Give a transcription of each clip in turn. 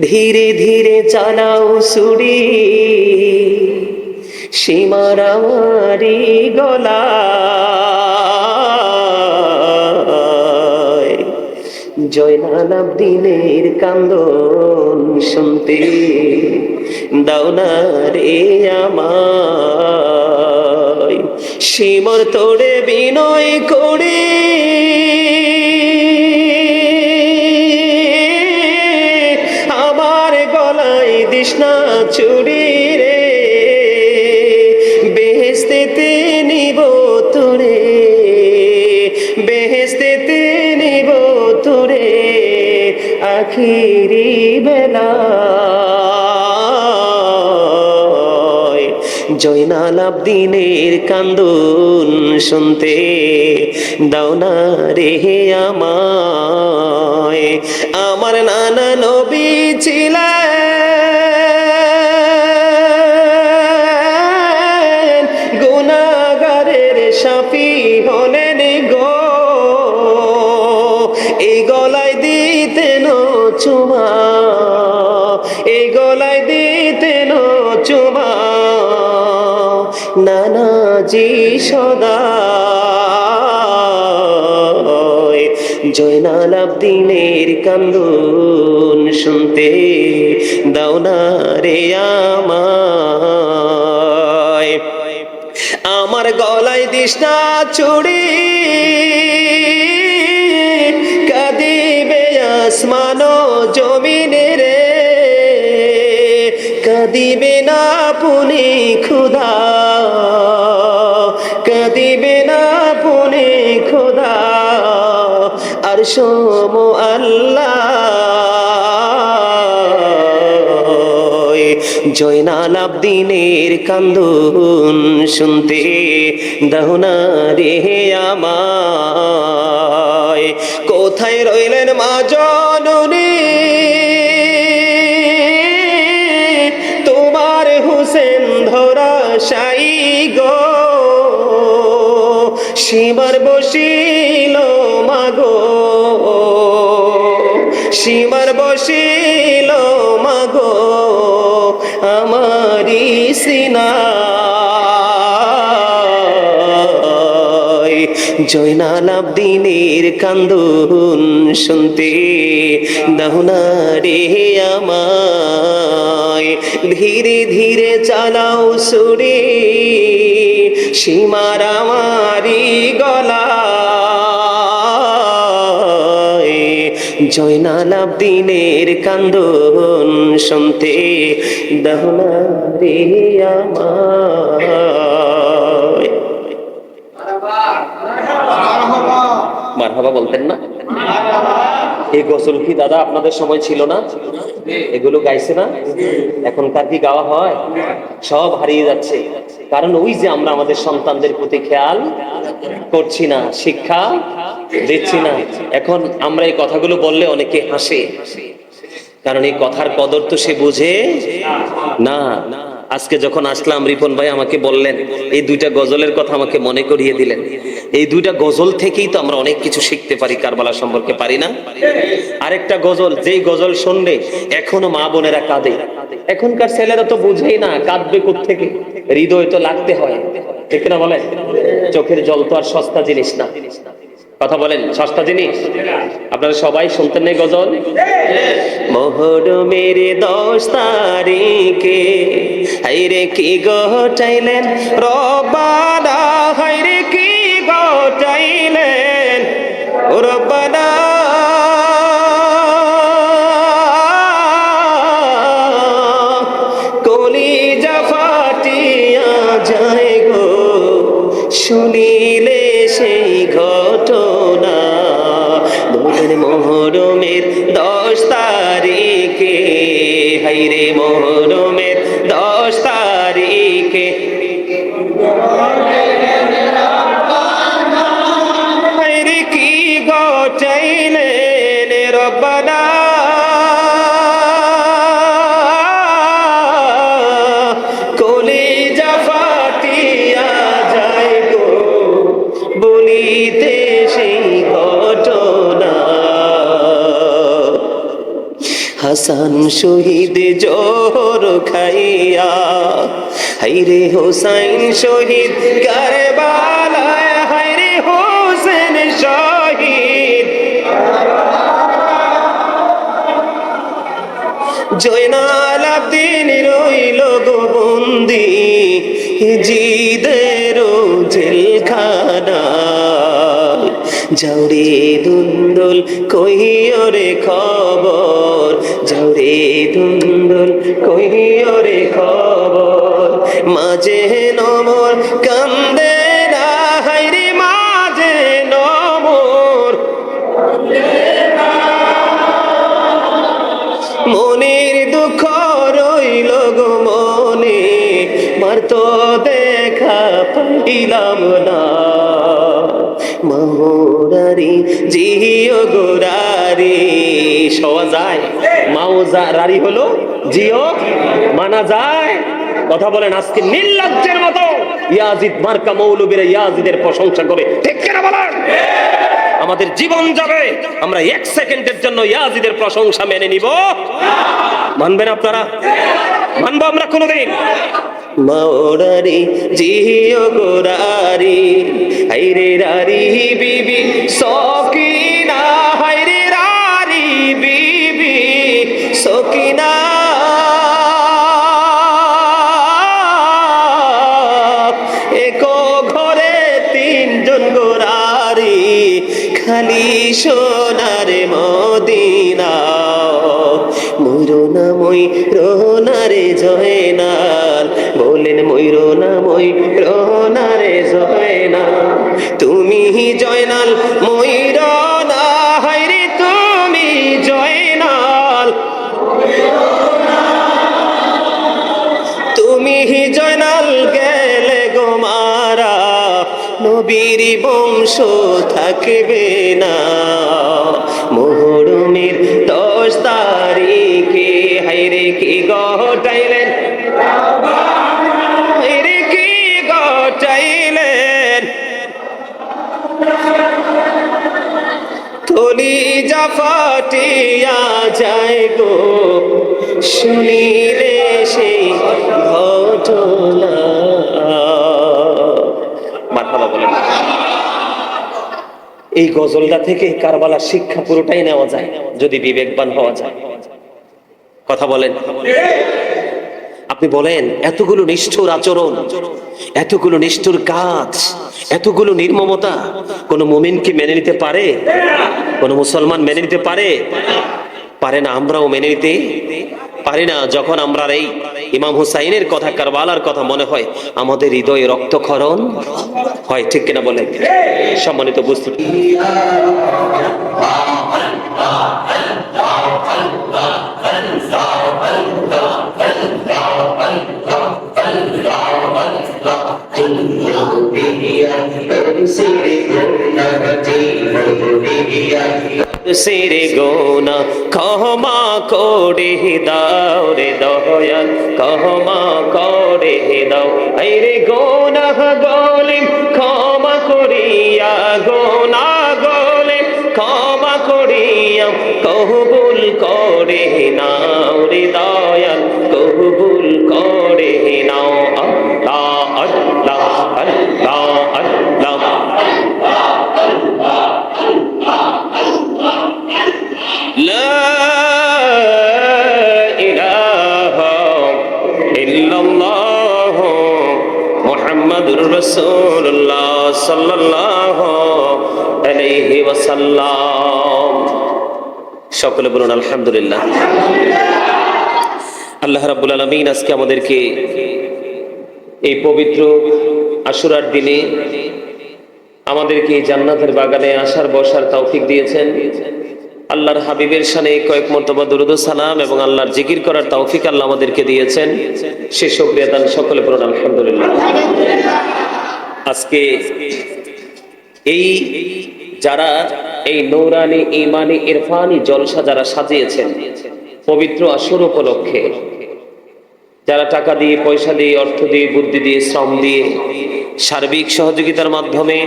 ধীরে ধীরে চালাও সুরি। সীমারামারি গলা। জয়নাল দিনের কান্দন শুনতে। দাও না রে আমায়। সীমর তোড়ে বিনয় করে আখিরি বেলা জয়নাল আবদিনের কান্দুন শুনতে দাও না রে আমায়। আমার নানা নবী ছিলেন নানাজি সদা। জয়নাল আবদিনের কান্দন শুনতে দাও না রে আমার গলায় দিশনা চুড়ি কাদিবে আসমান জমিনে রে। কাদিবে না পুনি খুদা সোম আল্লাহ। জয়নাল আবদিনের কান্দন শুনতে দাহনা রে আমায়। কোথায় রইলেন মা জননী? তোমার হুসেন ধরা সাই গো। সীমার বসিল মাগো সীমার বসিল মাগো আমারি সিনা। জয়নাল আবদিনের কান্দন শুনতে দাহুনা রে আমায়। ধীরে ধীরে চালাও সুরে, সীমার আমারি গলা। জয়নাল আবদিনের কান্দন শুনতে দাহুনা রে মারহাবা বলতেন না? এই গজল কি দাদা আপনাদের সময় ছিল না? এগুলো গাইছে না? এখনকার কি গাওয়া হয়? সব হারিয়ে যাচ্ছে। কারণ ওই যে আমরা আমাদের সন্তানদের প্রতি খেয়াল করছি না, শিক্ষা দিচ্ছি না। এখন আমরা এই কথাগুলো বললে অনেকে হাসে। কারণ এই কথার কদর তো সে বুঝে না। আজকে যখন আসলাম, রিপন ভাই আমাকে বললেন, এই দুইটা গজলের কথা আমাকে মনে করিয়ে দিলেন। এই দুইটা গজল থেকেই তো আমরা অনেক কিছু শিখতে পারি, কারবালা সম্পর্কে পারি না? আরেকটা গজল, যেই গজল শুনলে এখনও মা বোনেরা কাঁদে। এখনকার ছেলেরা তো বুঝেই না, কাঁদবে থেকে হৃদয় তো লাগতে হয়। ঠিক না বলেন? চোখের জল তো আর সস্তা জিনিস না। কথা বলেন, সস্তা জিনিস? আপনারা সবাই শুনতেন না গজল? মোহরমের দশ তারিখে হাইরে কি গটাইলেন রবানা হাইরে কি শুনিলে সেই ঘটনা। বলেন মোহরমের দশ তারিখে। হাইরে মোহরমের দশ তারিখে। হাসান শহীদ জোর খাইয়া। হাইরে হোসাইন শহীদ, কারবালায় হাইরে হোসেন শহীদ। জয়নাল আব্দিন রইল গো বন্দি জিদের জেলখানা যাওরে দুন্দুল কহিওরে খবর। যাওরে দুন্দুল কহিওরে খবর। মাঝে নমর, কান্দে হাইরে মাঝে নমর। মনের দুঃখ রইল গো মনে, মার দেখা পাইলাম না। মহুরারি জিও গোরারি সওয়া যায়। মাও রারি হলো, জিও, মানা যায়। কথা বলেন আজকে নির্লজ্জের মতো। ইয়াজিদ মার্কা মৌলবীরা ইয়াজিদের প্রশংসা করে। ঠিক কিনা বলেন? আমাদের জীবন যাবে। আমরা এক সেকেন্ডের জন্য ইয়াজিদের প্রশংসা মেনে নিব। মানবেন আপনারা? মানবো আমরা কোনোদিন? মৌরারি জিও গোরারি হাইরে রারি বিবি সকিনা নবীর বংশ থাকবে না। মোহরমের দশ তারিখে হাইরে কি গটাইলেন হাইরে কি গটাইলেন থলি জাফাটিয়া যায় গো, শুনিলে সেই ঘটনা। মারহাবা বলেন এই গজলটা থেকে কারবালার শিক্ষা পুরোটাই নেওয়া যায়, যদি বিবেকবান হওয়া যায়। কথা বলেন। আপনি বলেন, এতগুলো নিষ্ঠুর আচরণ, এতগুলো নিষ্ঠুর কাজ, এতগুলো নির্মমতা, কোন মুমিন কি মেনে নিতে পারে? কোন মুসলমান মেনে নিতে পারে? পারে না, আমরাও মেনে নিতে পারি না। যখন আমরা এই ইমাম হুসাইনের কথা, কারবালার কথা মনে হয়, আমাদের হৃদয়ে রক্তক্ষরণ হয়, ঠিক কিনা বলে সম্মানিত বুঝতে সিরে গোনা ক্ষমা করে দাও রে দয়াল ক্ষমা করে দাও এই রে গোনা গলে ক্ষমা করিয়া গোনা গলে ক্ষমা করিয়া কহবুল করে নাও রে দয়াল কহবুল করে নাও আল্লাহ আল্লাহ আল্লাহ আল্লাহ لا সকলে বলুন, আলহামদুলিল্লাহ। আল্লাহ রাবুল আলমিন আজকে আমাদেরকে এই পবিত্র আশুরার দিনে আমাদেরকে জান্নাতের বাগানে আসার, বসার তৌফিক দিয়েছেন। আল্লাহর হাবিবের সানে কয়েক মর্তবা দুরুদ সালাম এবং আল্লাহর জিকির করার তৌফিক আল্লাহ আমাদেরকে দিয়েছেন। সে শুকরিয়া দান সকলে পড়ুন, আলহামদুলিল্লাহ। আজকে এই যারা এই নৌরানি ইমানি ইরফানি জলসা যারা সাজিয়েছেন, পবিত্র আসর উপলক্ষে, যারা টাকা দিয়ে, পয়সা দিয়ে, অর্থ দিয়ে, বুদ্ধি দিয়ে, শ্রম দিয়ে, সার্বিক সহযোগিতার মাধ্যমে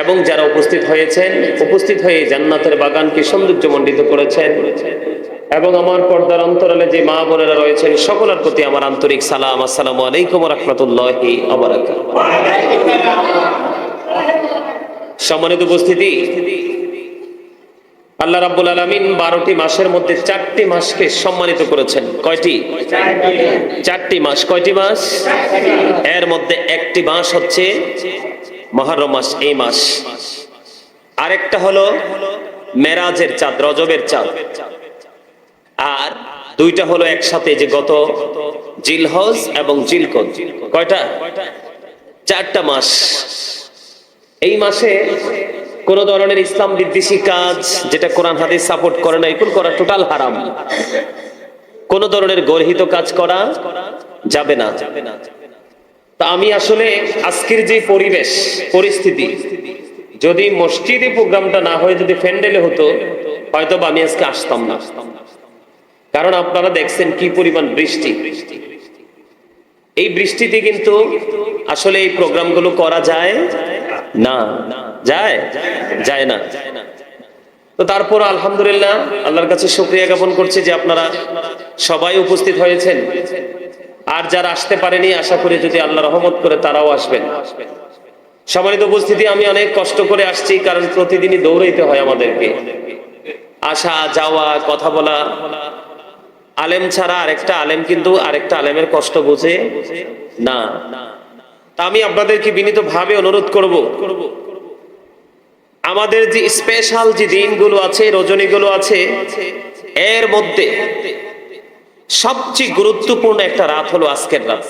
এবং যারা উপস্থিত হয়েছেন, উপস্থিত হয়ে জান্নাতের বাগানকে সৌন্দর্যমণ্ডিত করেছেন। এবং আমার পর্দার অন্তরালে যে মা বোনেরা রয়েছেন, সকলের প্রতি আমার আন্তরিক সালাম। আসসালামু আলাইকুম রহমতুল্লাহি সম্মানিত উপস্থিতি। আল্লাহ রাব্বুল আলামিন বারোটি মাসের মধ্যে চারটি মাসকে সম্মানিত করেছেন। কয়টি? চারটি মাস। কয়টি মাস? এর মধ্যে একটি মাস হচ্ছে মহরম মাস এই মাস। আরেকটা হলো মেরাজের চাঁদ, রজবের চাঁদ। আর দুইটা হলো একসাথে যে গত জিলহজ এবং জিলকদ। কয়টা? চারটা মাস। এই মাসে কোন ধরনের ইসলাম বিদ্বেষী কাজ যেটা কোরআন, হাদিস সাপোর্ট করে না, এগুলো করা টোটাল হারাম। কোন ধরনের গর্হিত কাজ করা যাবে না। তা আমি আসলে আজকের যে পরিবেশ, পরিস্থিতি, যদি মসজিদে প্রোগ্রামটা না হয়ে, যদি ফ্যান্ডেলে হতো হয়তো আমি আজকে আসতাম না। কারণ আপনারা দেখছেন কি পরিমাণ বৃষ্টি। এই বৃষ্টিতে কিন্তু আসলে এই প্রোগ্রামগুলো করা যায় না। যায়? যায় না। তো তারপর আলহামদুলিল্লাহ, আল্লাহর কাছে শুক্রিয়া জ্ঞাপন করছি যে আপনারা সবাই উপস্থিত হয়েছেন। আর যারা আসতে পারেনি, আশা করি যদি আল্লাহ রহমত করে তারাও আসবেন। সম্মানিত উপস্থিতি, আমি অনেক কষ্ট করে আসছি, কারণ প্রতিদিনই দৌড়াইতে হয় আমাদেরকে। আসা, যাওয়া, কথা বলা, আলেম ছাড়া আরেকটা আলেম কিন্তু আরেকটা আলেমের কষ্ট বোঝে না। তা আমি আপনাদেরকে বিনীত ভাবে অনুরোধ করব, আমাদের যে স্পেশাল যে দিনগুলো আছে, রজনীগুলো আছে, এর মধ্যে সবচেয়ে গুরুত্বপূর্ণ একটা রাত হলো আজকের রাত।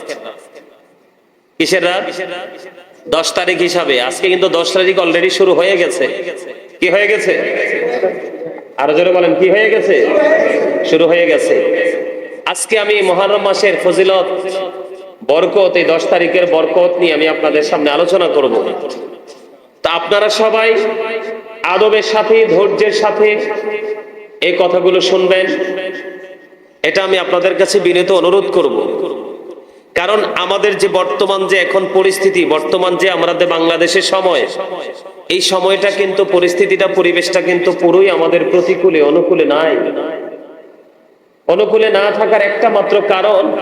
কিসের রাত? দশ তারিখ হিসাবে। আজকে কিন্তু দশ তারিখ অলরেডি শুরু হয়ে গেছে। কি হয়ে গেছে? আরও জোরে বলেন, কি হয়ে গেছে? শুরু হয়ে গেছে। আজকে আমি মহারম মাসের ফজিলত, বরকত, এই দশ তারিখের বরকত নিয়ে আমি আপনাদের সামনে আলোচনা করব। তা আপনারা সবাই আদবের সাথে, ধৈর্যের সাথে এই কথাগুলো শুনবেন। এটা আমি আপনাদের কাছে বিনীত অনুরোধ করব। কারণ আমাদের যে বর্তমান যে এখন পরিস্থিতি, বর্তমান যে আমাদের বাংলাদেশের সময়, এই সময়টা কিন্তু পরিস্থিতিটা, পরিবেশটা কিন্তু পুরোই আমাদের প্রতিকূলে, অনুকূলে নাই। অনুকূলে না থাকার একটা মাত্র কারণ,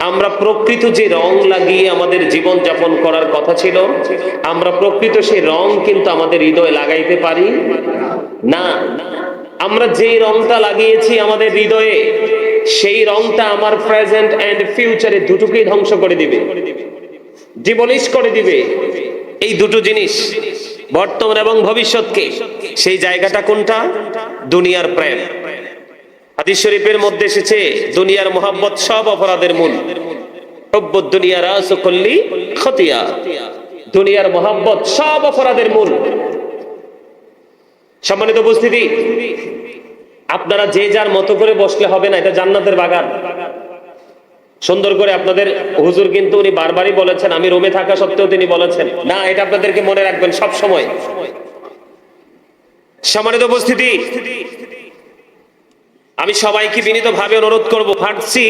আমরা প্রকৃত যে রং লাগিয়ে আমাদের জীবন যাপন করার কথা ছিল, আমরা প্রকৃত সেই রং কিন্তু আমাদের হৃদয়ে লাগাইতে পারি না। আমরা যে রংটা লাগিয়েছি আমাদের হৃদয়ে সেই রংটা আমার প্রেজেন্ট এন্ড ফিউচারে দুটোকেই ধ্বংস করে দিবে। জীবনিশ করে দিবে। এই দুটো জিনিস বর্তমান এবং ভবিষ্যৎকে, সেই জায়গাটা কোনটা? দুনিয়ার প্রেম। হাদিস শরীফের মধ্যে এসেছে, দুনিয়ার মোহাব্বত সব অপরাধের মূল। দুনিয়া রাস করলি খতিয়া দুনিয়ার মোহাব্বত সব অপরাধের মূল। সম্মানিত উপস্থিতি আপনারা যে যার মতো করে বসলে হবে না, এটা জান্নাতের বাগান। সুন্দর করে আপনাদের হুজুর কিন্তু উনি বারবারই বলেছেন, আমি রুমে থাকা সত্ত্বেও তিনি বলেছেন। না, এটা আপনাদেরকে মনে রাখবেন, সব সময়। সম্মানিত উপস্থিতি, আমি সবাইকে বিনীত ভাবে অনুরোধ করব ফাটছি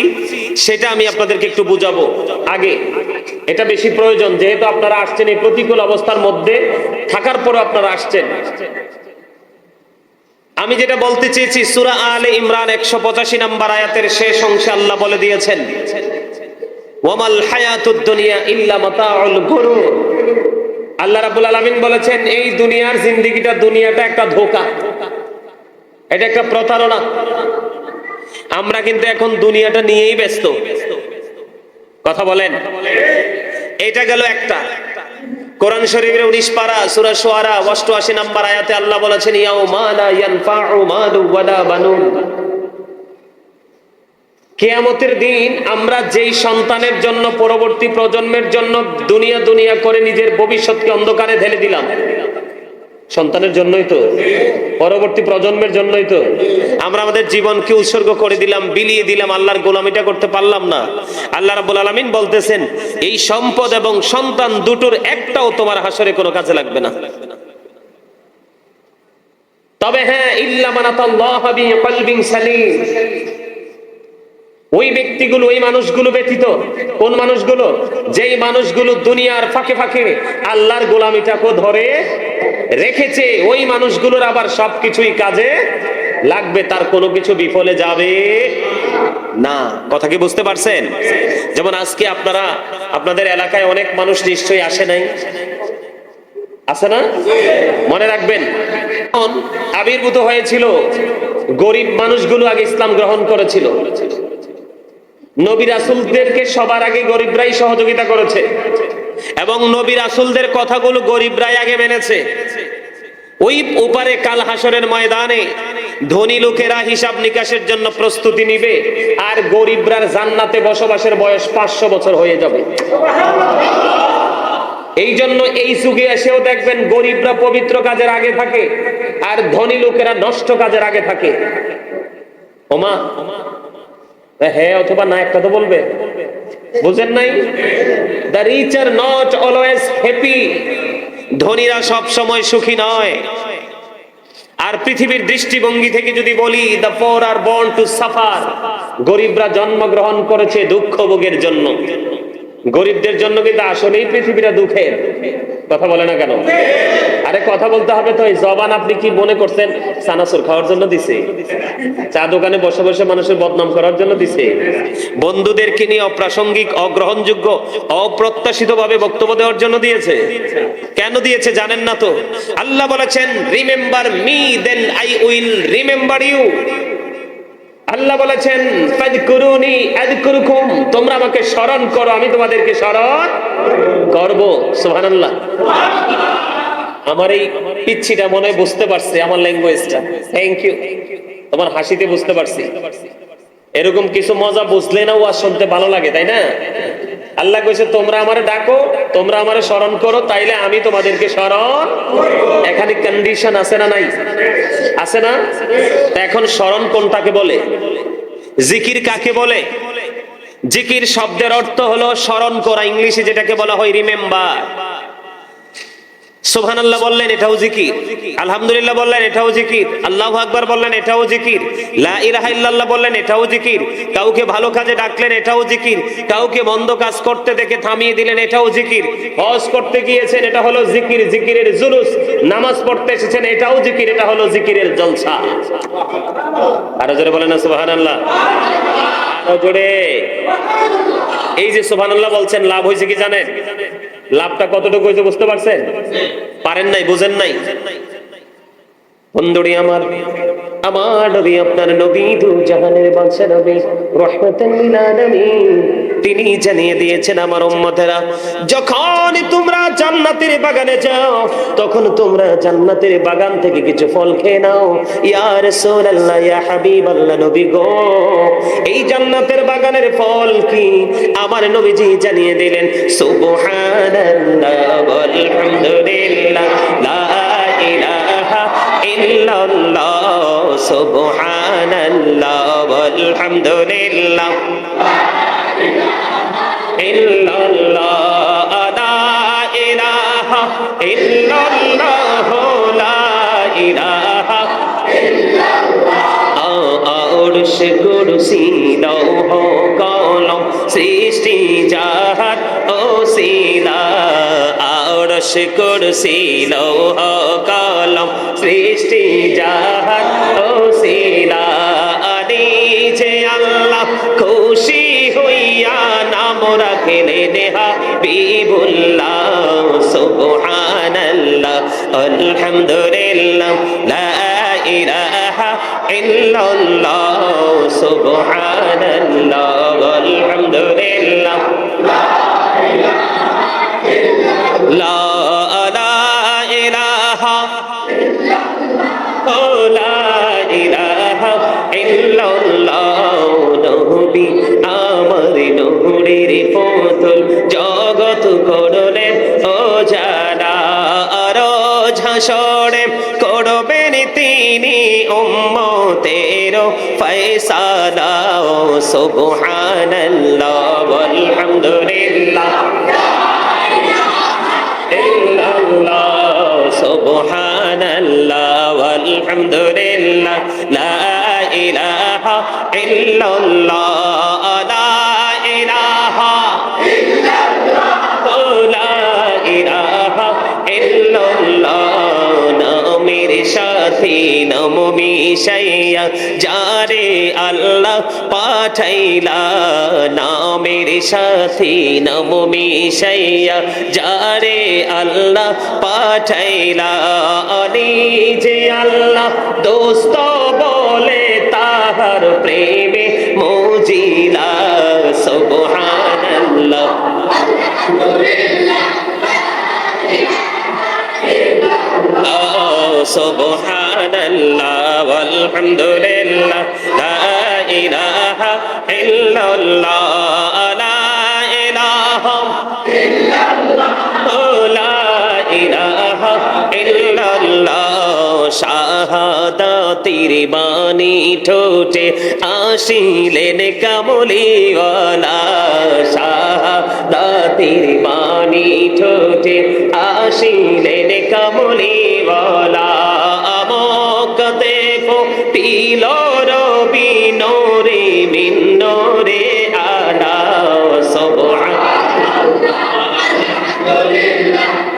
সেটা আমি আপনাদেরকে একটু বুঝাবো। আগে, এটা বেশি প্রয়োজন, যেহেতু আপনারা আসছেন এই প্রতিকূল অবস্থার মধ্যে, থাকার পরও আপনারা আসছেন। আমি যেটা বলতে চেয়েছি, সুরা আলে ইমরান একশো পঁচাশি নাম্বার আয়াতের শেষ অংশে আল্লাহ বলে দিয়েছেন, ওয়ামাল বলেছেন, এই দুনিয়ার দুনিয়াটা একটা ধোকা। এটা একটা প্রতারণা। আমরা কিন্তু এখন দুনিয়াটা নিয়েই ব্যস্ত। কথা বলেন। এটা গেল একটা। কোরআন শরীফের উনিশ পারা, সুরা সোয়ারা অষ্টআশি নাম্বার আয়াতে আল্লাহ বলেছেন ইয়াও মালা মালু ওয়ালা বানুন। কেয়ামতের দিন আমরা যেই সন্তানের জন্য, পরবর্তী প্রজন্মের জন্য দুনিয়া দুনিয়া করে নিজের ভবিষ্যৎকে অন্ধকারে ঢেলে দিলাম। সন্তানের জন্যই তো, পরবর্তী প্রজন্মের জন্যই তো। আমরা আমাদের জীবনকে উৎসর্গ করে দিলাম, বিলিয়ে দিলাম, আল্লাহর গোলামিটা করতে পারলাম না। আল্লাহ রাব্বুল আলামিন বলতেছেন, এই সম্পদ এবং সন্তান দুটোর একটাও তোমার হাসরে কোনো কাজে লাগবে না। তবে হ্যাঁ ইল্লা মানাতাল্লাহ বিকলবিন সালিম। ওই ব্যক্তিগুলো, ওই মানুষগুলো ব্যতীত কোন মানুষগুলো? যেই মানুষগুলো দুনিয়ার ফাঁকে ফাঁকে আল্লাহর গোলামিটাকে ধরে রেখেছে, ওই মানুষগুলোর আবার সবকিছুই কাজে লাগবে, তার কোনো কিছু বিফলে যাবে না। কথা কি বুঝতে পারছেন? যেমন আজকে আপনারা, আপনাদের এলাকায় অনেক মানুষ নিশ্চয়ই আসে নাই। আছে না? মনে রাখবেন, আবির্ভূত হয়েছিল গরিব মানুষগুলো আগে ইসলাম গ্রহণ করেছিল। নবী রাসুলদেরকে সবার আগে গরিবরাই সহযোগিতা করেছে। এবং নবী রাসুলদের কথাগুলো গরিবরাই আগে মেনেছে। ওই ওপারে কাল হাসরের ময়দানে ধনী লোকেরা হিসাব নিকাশের জন্য প্রস্তুতি নিবে আর গরিবরার জান্নাতে বসবাসের বয়স পাঁচশো বছর হয়ে যাবে। এই জন্য এই যুগে এসেও দেখবেন গরিবরা পবিত্র কাজের আগে থাকে আর ধনী লোকেরা নষ্ট কাজের আগে থাকে। ওমা হ্যাঁ অথবা না একটা তো বলবে? বুঝেন নাই? The rich are not always happy ধনীরা সব সময় সুখী নয়। আর পৃথিবীর দৃষ্টিভঙ্গি থেকে যদি বলি the poor are born to suffer গরিবরা জন্মগ্রহণ করেছে দুঃখ ভোগের জন্য। গরিবদের জন্য কিন্তু আসলেই পৃথিবীটা দুঃখের। কথা বলে না কেন? আরে কথা বলতে হবে তো, এই জবান আপনি কি মনে করছেন? সানাসুর খাওয়ার জন্য দিছে। চা দোকানে বসে বসে মানুষের বদনাম করার জন্য দিছে। বন্ধুদেরকে নিয়ে অপ্রাসঙ্গিক, অগ্রহণযোগ্য অপ্রত্যাশিত ভাবে বক্তব্য দেওয়ার জন্য দিয়েছে। কেন দিয়েছে জানেন না তো? আল্লাহ বলেছেন, remember me then I will remember you. Allah বলেছেন তোমরা আমাকে স্মরণ করো, আমি তোমাদেরকে স্মরণ করব। সোহান আমার এই পিচ্ছিটা মনে হয় বুঝতে পারছি আমার ল্যাঙ্গুয়েজটা। থ্যাংক ইউ তোমার হাসিতে বুঝতে পারছি। এরকম কিছু মজা বুঝলে না ও আর শুনতে ভালো লাগে, তাই না? আল্লাহ কইছে, তোমরা আমারে ডাকো, তোমরা আমারে স্মরণ করো, তাইলে আমি তোমাদেরকে স্মরণ এখানে কন্ডিশন আছে না নাই? আছে না? এখন স্মরণ কোনটাকে বলে? জিকির কাকে বলে? জিকির শব্দের অর্থ হলো স্মরণ করা, ইংলিশে যেটাকে বলা হয় রিমেম্বার সুবহানাল্লাহ বললেন, এটাও জিকির। আলহামদুলিল্লাহ বললেন, এটাও জিকির। আল্লাহু আকবার বললেন, এটাও জিকির। লা ইলাহা বললেন, এটাও জিকির। কাউকে ভালো কাজে ডাকলেন, এটাও জিকির। কাউকে মন্দ কাজ করতে দেখে থামিয়ে দিলেন, এটাও জিকির। হজ করতে গিয়েছেন, এটা হলো জিকির, জিকিরের জুলুস। নামাজ পড়তে এসেছেন, এটাও জিকির, এটা হলো জিকিরের জলসা। আরও জোরে বলেন না, সুবহানাল্লাহ। আরও জোরে। এই যে সুবহানাল্লাহ বলছেন, লাভ হয়েছে কি জানেন? লাভটা কতটুকু হয়েছে বুঝতে পারছেন? পারেন নাই বুঝেন নাই? বন্ধুরি আমার। আমার নবী, আপনার নবী দু জাহানের বাদশা নবী রহমাতাল লিলআলামিন তিনি জানিয়ে দিয়েছেন আমার উম্মতেরা, যখন তোমরা জান্নাতের বাগানে যাও, তখন তোমরা জান্নাতের বাগান থেকে কিছু ফল খেয়ে নাও। ইয়া রাসূলুল্লাহ, ইয়া হাবিবাল্লাহ নবী গো, এই জান্নাতের বাগানের ফল কি? আমার নবীজি জানিয়ে দিলেন, সুবহানাল্লাহ, ওয়ালহামদুলিল্লাহ, লা ইলাহা ইল্লাল্লাহ। সুবহানাল্লাহ ওয়ালহামদুলিল্লাহ ইল্লাল্লাহ, লা ইলাহা ইল্লাল্লাহ, লা ইলাহা আরশ কুরসি, লৌহ কলম, সৃষ্টি যাহার ওসিলা আরশ কুরসি লৌহ কলম সৃষ্টি যাহার ওসিলা আদি যে আল্লাহ। খুশি হইয়া নাম রাখলেন হাবিবুল্লাহ। সুবহানাল্লাহ, আলহামদুলিল্লাহ, লা ইলাহা ইল্লাল্লাহ। সুবহানাল্লাহ, আলহামদুলিল্লাহ। নবী, আমার নূরের পুতুল জগৎ করলেন ও জানা আর ঝাসড়ে করবেন তিনি উম্মতের ফয়সালা সুবহানাল্লাহ আলহামদুলিল্লাহ সুবহানাল্লাহ, ওয়ালহামদুলিল্লাহ। লা ইলাহা ইল্লাল্লাহ লা ইলাহা ইল্লাল্লাহ লা ইলাহা ইল্লাল্লাহ নামের সাথে নাম মিশাইয়া যারে আল্লাহ পাঠাইলা নামের সাথে নাম মিশাইয়া যারে আল্লাহ পাঠাইলা যে আল্লাহ দোস্ত বলে তাহার প্রেমে মজিলা সুবহানাল্লাহ। সুবহানাল্লাহ আলহামদুলিল্লাহ লা ইলাহা ইল্লাল্লাহ লা ইলাহা লা ইলাহা ইল্লাল্লাহ শাহাদাতির বাণী ঠোঁটে আসিলেন কামলিওয়ালা। শাহাদাতির বাণী ঠোঁটে আসিলেন কামলিওয়ালা। আমক দেখো পিল রবি নোরে মিন্নরে আলা সবআ। illallah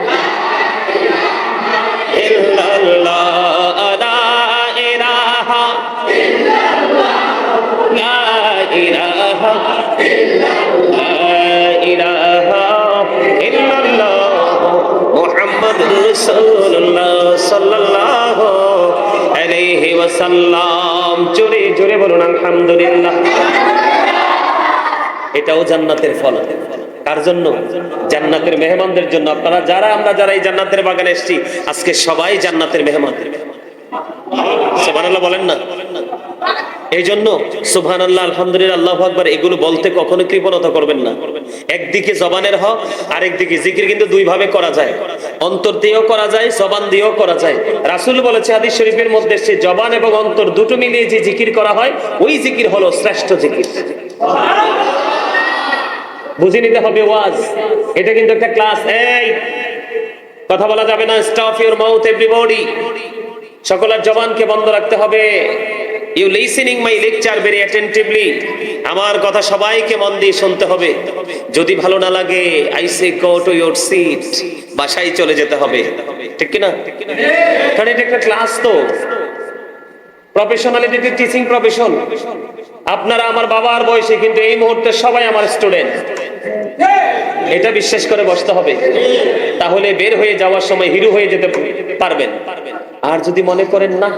এটাও জান্নাতের ফল। কার জন্য? জান্নাতের মেহমানদের জন্য। আপনারা যারা, আমরা যারা এই জান্নাতের বাগানে এসেছি, আজকে সবাই জান্নাতের মেহমান। বলেন না? এই জন্য সুবহান আল্লাহ আলহামদুলিল্লাহ, আল্লাহ আকবার, এগুলো বলতে কখনো কৃপণতা করবেন না। একদিকে জবানের হক, আরেকদিকে জিকির কিন্তু দুই ভাবে করা যায়। অন্তর দিয়েও করা যায়, জবান দিয়েও করা যায়। রাসুল বলেছে হাদিস শরীফের মধ্যে সে জবান এবং অন্তর দুটো মিলিয়ে যে জিকির করা হয়, ওই জিকির হলো শ্রেষ্ঠ জিকির। বুঝে নিতে হবে ওয়াজ। এটা কিন্তু একটা ক্লাস, এই! কথা বলা যাবে না, স্টপ ইউর মাউথ, এভরিবডি। সকলের জবানকে বন্ধ রাখতে হবে। You listening my lecture very attentively আমার কথা সবাইকে মন দিয়ে শুনতে হবে। যদি ভালো না লাগে I say go to your seat বাসায় চলে যেতে হবে। ঠিক কি না কারণ এটা একটা ক্লাস তো। প্রফেশনাল এটা টিচিং প্রফেশন আপনারা আমার বাবার বয়সে কিন্তু এই মুহূর্তে সবাই আমার স্টুডেন্ট এটা বিশ্বাস করে বসতে হবে। তাহলে বের হয়ে যাওয়ার সময় হিরো হয়ে যেতে পারবেন। আর যদি মনে করেন না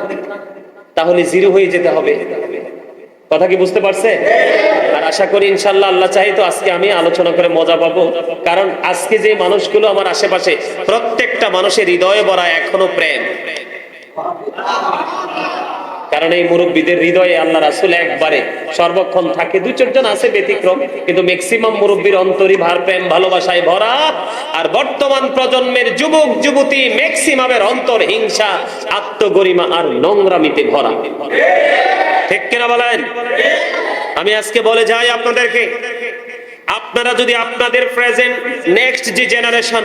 তাহলে জিরো হয়ে যেতে হবে। কথা কি বুঝতে পারছে? আর আশা করি ইনশাল্লাহ আল্লাহ চাই তো আজকে আমি আলোচনা করে মজা পাবো। কারণ আজকে যে মানুষগুলো আমার আশেপাশে, প্রত্যেকটা মানুষের হৃদয়ে ভরা এখনও প্রেম। কারণ এই মুরব্বীদের হৃদয়ে আল্লাহ রাসুল একবারে সর্বক্ষণ থাকে। দু চারজন আছে ব্যতিক্রম, কিন্তু ম্যাক্সিমাম মুরব্বীর অন্তরই ভার, প্রেম, ভালোবাসায় ভরা। আর বর্তমান প্রজন্মের যুবক, যুবতী ম্যাক্সিমামের অন্তর হিংসা, আত্মগরিমা আর নোংরামিতে ভরা। ঠিক কিনা বলেন? আমি আজকে বলে যাই আপনাদেরকে। আপনারা যদি আপনাদের প্রেজেন্ট নেক্সট যে জেনারেশন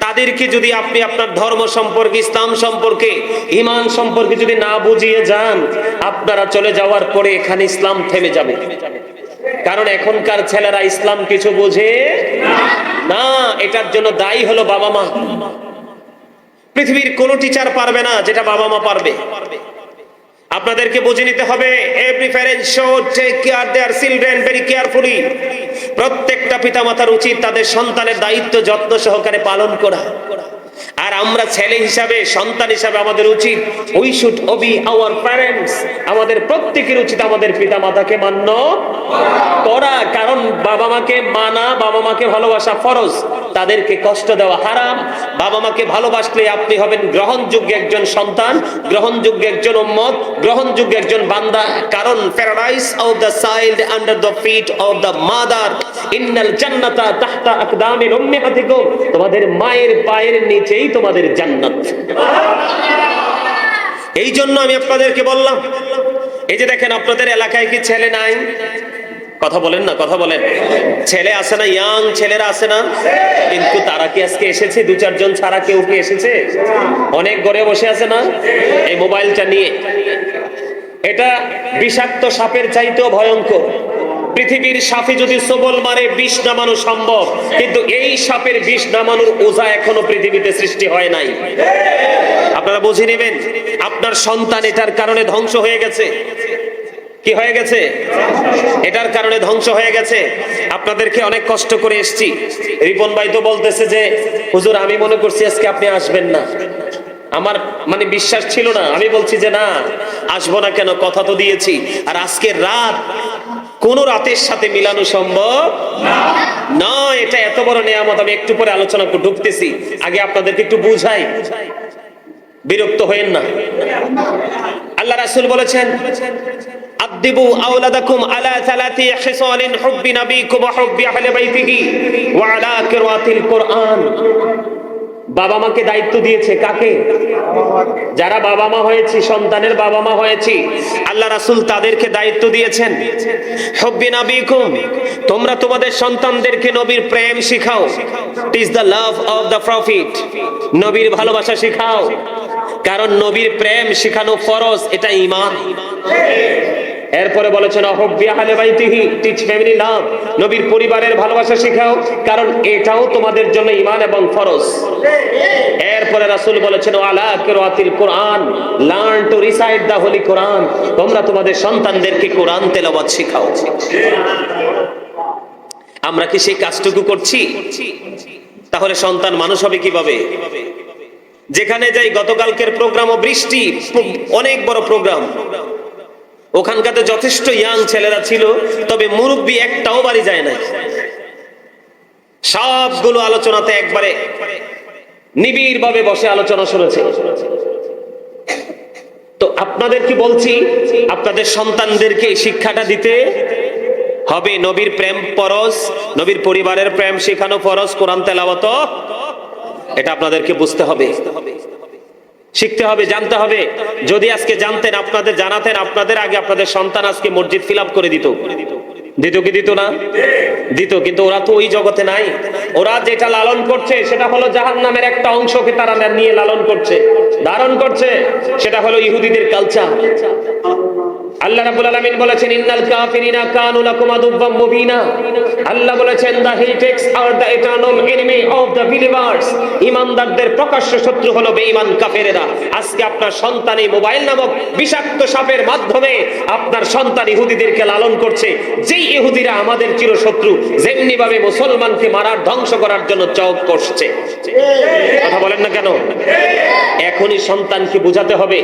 তাদেরকে যদি আপনি আপনার ধর্ম সম্পর্কে, ইসলাম সম্পর্কে ইমান সম্পর্কে যদি না বুঝিয়ে যান, আপনারা চলে যাওয়ার পরে এখানে ইসলাম থেমে যাবে। কারণ এখনকার ছেলেরা ইসলাম কিছু বোঝে না। এটার জন্য দায়ী হলো বাবা মা। পৃথিবীর কোনো টিচার পারবে না যেটা বাবা মা পারবে। আপনাদেরকে বুঝে নিতে হবে every parent should take care their children very carefully প্রত্যেকটা পিতামাতার উচিত তাদের সন্তানের দায়িত্ব যত্ন সহকারে পালন করা। আর আমরা ছেলে হিসাবে, সন্তান হিসাবে আমাদের উচিত। We should obey our parents আমাদের প্রত্যেকের উচিত আমাদের পিতা মাতাকে মান্য করা। কারণ বাবা মাকে মানা বাবা মাকে ভালোবাসা ফরজ। তাদেরকে কষ্ট দেওয়া হারাম। বাবা মাকে ভালোবাসলে আপনি হবেন গ্রহণযোগ্য একজন সন্তান, গ্রহণযোগ্য একজন উম্মত, গ্রহণযোগ্য একজন বান্দা। কারণ paradise of the child under the feet of the mother ইন্নাল জান্নাতা তাহতা আকদামিল উম্মাতিকুম তোমাদের মায়ের পায়ের নিচেই তোমাদের জান্নাত। এই জন্য আমি আপনাদেরকে বললাম, এই যে দেখেন আপনাদের এলাকায় কি ছেলে নাই? কথা বলেন না, কথা বলেন। ছেলে আসে না, ইয়াং ছেলেরা আসে না? কিন্তু তারা কি আজকে এসেছে? দু চারজন ছাড়া কেউ কি এসেছে? অনেক ঘরে বসে আছে না? এই মোবাইলটা নিয়ে। এটা বিষাক্ত সাপের চাইতেও ভয়ঙ্কর। পৃথিবীর সাপে যদি সবল মারে, বিষ নামানো সম্ভব। কিন্তু এই সাপের বিষ নামানোর ওজা এখনও পৃথিবীতে সৃষ্টি হয় নাই। আপনারা বুঝে নেবেন, আপনার সন্তান এটার কারণে ধ্বংস হয়ে গেছে। কি হয়ে গেছে? এটার কারণে ধ্বংস হয়ে গেছে। আপনাদেরকে অনেক কষ্ট করে এসছি। রিপন ভাই তো বলতেছে যে, হুজুর, আমি মনে করছি আজকে আপনি আসবেন না। আমার মানে বিশ্বাস ছিল না। আমি বলছি যে না, আসব না কেন? কথা তো দিয়েছি। আর আজকে রাত কোন রাতের সাথে মিলানো সম্ভব না। এটা এত বড় নেয়ামত, আমি একটু পরে আলোচনা করে ঢুকতেছি। আগে আপনাদেরকে একটু বুঝাই। বিরক্ত হয়েন না। আল্লাহ রাসূল বলেছেন আদিবু আওলাদাকুম আলা সালাতি খিসালিন হুব্বি নবীকুম ওয়া হুব্বি আহলি বাইতিহি ওয়া আলা কিরাতিল কোরআন। বাবা মাকে দায়িত্ব দিয়েছে কাকে? যারা বাবা মা হয়েছি, সন্তানের বাবা মা হয়েছি, আল্লাহ রাসুল তাদেরকে দায়িত্ব দিয়েছেন। হুব্বি নবীকুম, তোমরা তোমাদের সন্তানদেরকে নবীর প্রেম শিখাও। Teach the love of the prophet নবীর ভালোবাসা শিখাও। কারণ নবীর প্রেম শিখানো ফরজ, এটা ঈমান। এরপরে বলেছেন নবীর পরিবারের ভালোবাসা শেখাও, কারণ এটাও তোমাদের জন্য ঈমান এবং ফরজ। এরপরে রাসূল বলেছেন কোরআন তোমরা তোমাদের সন্তানদেরকে কোরআন তেলাওয়াত শেখাও। আমরা কি সেই কাজটুকু করছি? তাহলে সন্তান মানুষ হবে কীভাবে? যেখানে যাই, গতকালকের প্রোগ্রাম ও বৃষ্টি অনেক বড় প্রোগ্রাম। ওখানকাতে যথেষ্ট ইয়াং ছেলেরা ছিল, তবে মুরব্বী একটাও বাড়ি যায় নাই। সবগুলো আলোচনাতে একবারে নিবিড় ভাবে বসে আলোচনা শুনেছে। তো আপনাদের কি বলছি, আপনাদের সন্তানদেরকে শিক্ষাটা দিতে হবে নবীর প্রেম ফরজ, নবীর পরিবারের প্রেম শেখানো ফরজ, কোরআন তেলাওয়াত, এটা আপনাদেরকে বুঝতে হবে। শিখতে হবে, জানতে হবে। যদি আজকে জানতেন, আপনাদের জানাতেন, আপনাদের আগে আপনাদের সন্তান আজকে মসজিদ ফিল করে দিত। দিত কি দিত না? দিত, কিন্তু ওরা তো ওই জগতে নাই। ওরা যেটা লালন করছে, সেটা হলো জাহান নামের একটা অংশকে তারা নিয়ে লালন করছে। ধারণ করছে, সেটা হলো ইহুদিদের কালচার আল্লাহ রাব্বুল আলামিন বলেছেন, ইন্নাল কাফিরিনা কানু লাকুম মুবিনা। আল্লাহ বলেছেন the are the eternal enemy of the believers. ঈমানদারদের প্রকাশ্য শত্রু হলো বেঈমান কাফেরেরা। আজকে আপনার সন্তান এই মোবাইল নামক বিষাক্ত সাপের মাধ্যমে আপনার সন্তান ইহুদিদেরকে লালন করছে। যেই ইহুদিরা আমাদের চিরশত্রু যেমনি ভাবে মুসলমানকে মারার, ধ্বংস করার জন্য চক করছে কথা বলেন না কেন? এখনই সন্তানকে বোঝাতে হবে।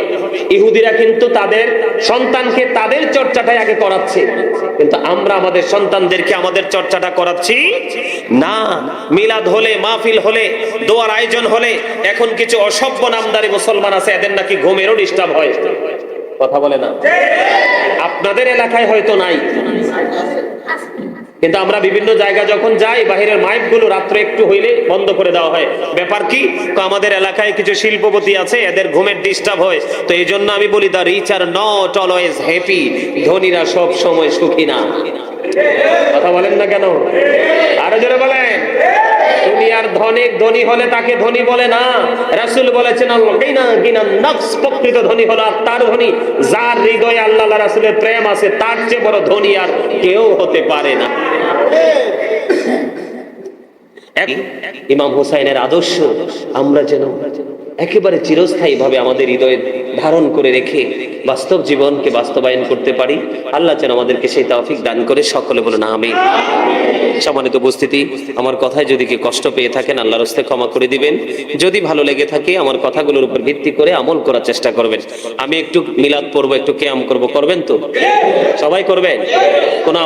ইহুদিরা কিন্তু তাদের সন্তানকে তাদের চর্চাটাই আগে করাচ্ছে। কিন্তু আমরা আমাদের সন্তানদেরকে আমাদের চর্চাটা করাচ্ছি। না, মিলাদ হলে, মাহফিল হলে, দোয়ার আয়োজন হলে এখন কিছু অসভ্য নামদারি মুসলমান আছে, এদের নাকি ঘুমেরও ডিস্টার্ব হয়। কথা বলে না? আপনাদের এলাকায় হয়তো নাই। কিন্তু আমরা বিভিন্ন জায়গা যখন যাই, বাহিরের মাইকগুলো রাত্রে একটু হইলে বন্ধ করে দেওয়া হয়। ব্যাপার কি? তো আমাদের এলাকায় কিছু শিল্পপতি আছে, এদের ঘুমের ডিস্টার্ব হয়। তো এই জন্য আমি বলি the rich are not always happy ধনীরা সব সময় সুখী না। কথা বলেন না কেন? আরও জোরে বলেন। দুনিয়ার ধনী ধনী হলে তাকে ধনী বলে না। রাসূল বলেছেন নফস প্রকৃত ধনী হলো ধনী, যার হৃদয়ে আল্লাহ রাসূলের প্রেম আছে, তার চেয়ে বড় ধনী আর কেউ হতে পারে না। ইমাম হুসাইনের আদর্শ, আমরা যেন একেবারে চিরস্থায়ী ভাবে আমাদের হৃদয়ে ধারণ করে রেখে বাস্তব জীবনকে বাস্তবায়ন করতে পারি। আল্লাহ যেন আমাদেরকে সেই তৌফিক দান করে। সকলে বলে না আমি সম্মানিত উপস্থিতি, আমার কথায় যদি কেউ কষ্ট পেয়ে থাকেন, আল্লাহর হস্তে ক্ষমা করে দিবেন। যদি ভালো লেগে থাকে, আমার কথাগুলোর উপর ভিত্তি করে আমল করার চেষ্টা করবেন। আমি একটু মিলাদ পড়ব, একটু কেয়াম করব। করবেন তো? সবাই করবেন? কোন